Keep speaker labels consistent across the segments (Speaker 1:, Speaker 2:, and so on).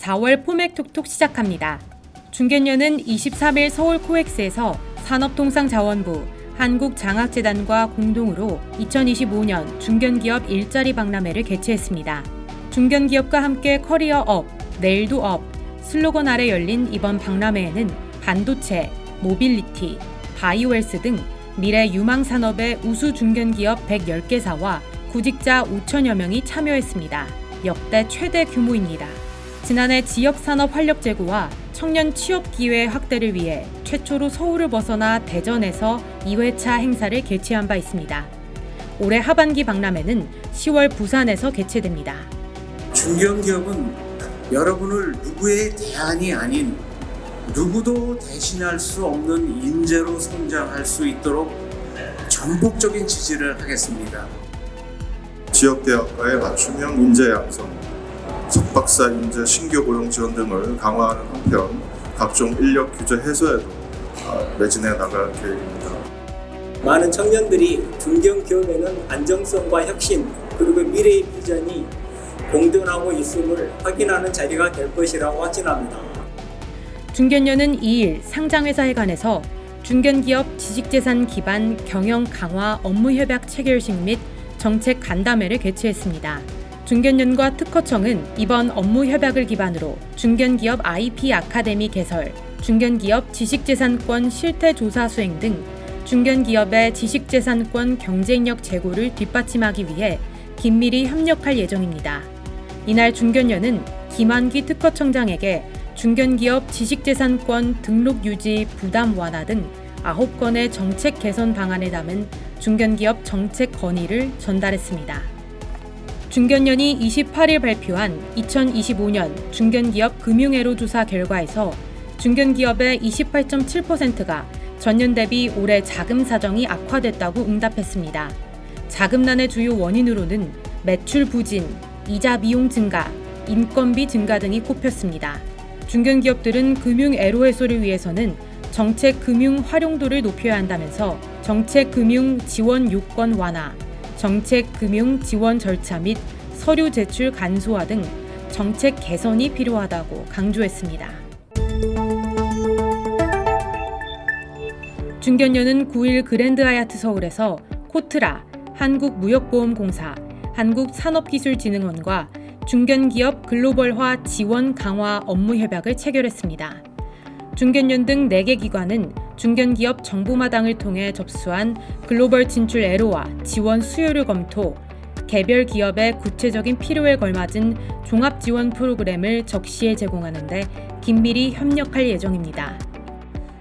Speaker 1: (4월) 포맥 톡톡 시작합니다. 중견련은 23일 서울 코엑스에서 산업통상자원부, 한국장학재단과 공동으로 2025년 중견기업 일자리 박람회를 개최했습니다. 중견기업과 함께 커리어업, 내일도 업 슬로건 아래 열린 이번 박람회에는 반도체, 모빌리티, 바이오헬스 등 미래 유망 산업의 우수 중견 기업 110개사와 구직자 5천여 명이 참여했습니다. 역대 최대 규모입니다. 지난해 지역 산업 활력 제고와 청년 취업 기회 확대를 위해 최초로 서울을 벗어나 대전에서 2회차 행사를 개최한 바 있습니다. 올해 하반기 박람회는 10월 부산에서 개최됩니다.
Speaker 2: 중견 기업은 여러분을 누구의 대안이 아닌 누구도 대신할 수 없는 인재로 성장할 수 있도록 전폭적인 지지를 하겠습니다.
Speaker 3: 지역대학과의 맞춤형 인재 양성, 석박사 인재 신규 고용 지원 등을 강화하는 한편 각종 인력 규제 해소에도 아, 매진해 나갈 계획입니다.
Speaker 4: 많은 청년들이 중견 기업에는 안정성과 혁신 그리고 미래의 비전이 공존하고 있음을 확인하는 자리가 될 것이라고 확신합니다.
Speaker 1: 중견련은 2일 상장회사회관에서 중견기업 지식재산 기반 경영 강화 업무 협약 체결식 및 정책 간담회를 개최했습니다. 중견련과 특허청은 이번 업무 협약을 기반으로 중견기업 IP 아카데미 개설, 중견기업 지식재산권 실태조사 수행 등 중견기업의 지식재산권 경쟁력 제고를 뒷받침하기 위해 긴밀히 협력할 예정입니다. 이날 중견련은 김한기 특허청장에게 중견기업 지식재산권 등록 유지 부담 완화 등 9건의 정책 개선 방안을 담은 중견기업 정책 건의를 전달했습니다. 중견련이 28일 발표한 2025년 중견기업 금융애로 조사 결과에서 중견기업의 28.7%가 전년 대비 올해 자금 사정이 악화됐다고 응답했습니다. 자금난의 주요 원인으로는 매출 부진, 이자 비용 증가, 인건비 증가 등이 꼽혔습니다. 중견기업들은 금융 애로 해소를 위해서는 정책 금융 활용도를 높여야 한다면서 정책 금융 지원 요건 완화, 정책 금융 지원 절차 및 서류 제출 간소화 등 정책 개선이 필요하다고 강조했습니다. 중견련은 9일 그랜드 하얏트 서울에서 코트라, 한국무역보험공사, 한국산업기술진흥원과 중견기업 글로벌화 지원 강화 업무 협약을 체결했습니다. 중견련 등 4개 기관은 중견기업 정보마당을 통해 접수한 글로벌 진출 애로와 지원 수요를 검토, 개별 기업의 구체적인 필요에 걸맞은 종합 지원 프로그램을 적시에 제공하는데 긴밀히 협력할 예정입니다.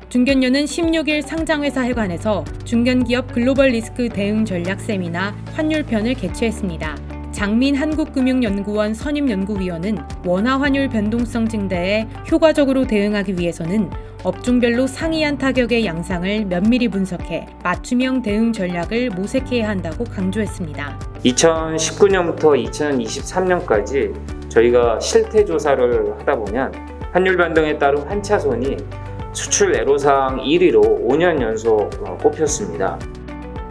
Speaker 1: 중견련은 16일 상장회사 회관에서 중견기업 글로벌 리스크 대응 전략 세미나 환율편을 개최했습니다. 장민 한국금융연구원 선임연구위원은 원화 환율 변동성 증대에 효과적으로 대응하기 위해서는 업종별로 상이한 타격의 양상을 면밀히 분석해 맞춤형 대응 전략을 모색해야 한다고 강조했습니다.
Speaker 5: 2019년부터 2023년까지 저희가 실태 조사를 하다 보면 환율 변동에 따른 환차손이 수출 애로사항 1위로 5년 연속 어, 꼽혔습니다.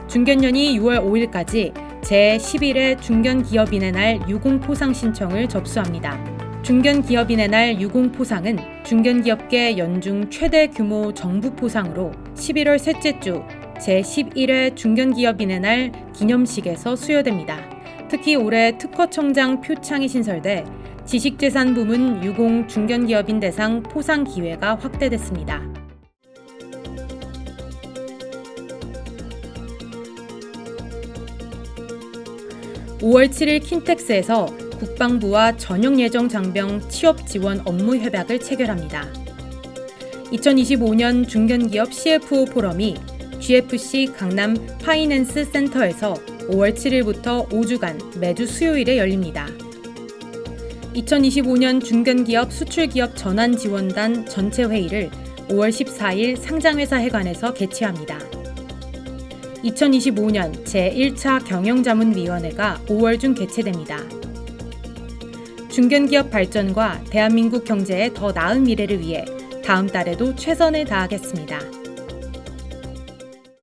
Speaker 1: 중견련이 6월 5일까지 제11회 중견기업인의 날 유공포상 신청을 접수합니다. 중견기업인의 날 유공포상은 중견기업계 연중 최대 규모 정부 포상으로 11월 셋째 주 제11회 중견기업인의 날 기념식에서 수여됩니다. 특히 올해 특허청장 표창이 신설돼 지식재산 부문 유공 중견기업인 대상 포상 기회가 확대됐습니다. 5월 7일 킨텍스에서 국방부와 전역 예정 장병 취업 지원 업무 협약을 체결합니다. 2025년 중견기업 CFO 포럼이 GFC 강남 파이낸스 센터에서 5월 7일부터 5주간 매주 수요일에 열립니다. 2025년 중견기업 수출기업 전환 지원단 전체 회의를 5월 14일 상장회사 회관에서 개최합니다. 2025년 제1차 경영자문위원회가 5월 중 개최됩니다. 중견기업 발전과 대한민국 경제의 더 나은 미래를 위해 다음 달에도 최선을 다하겠습니다.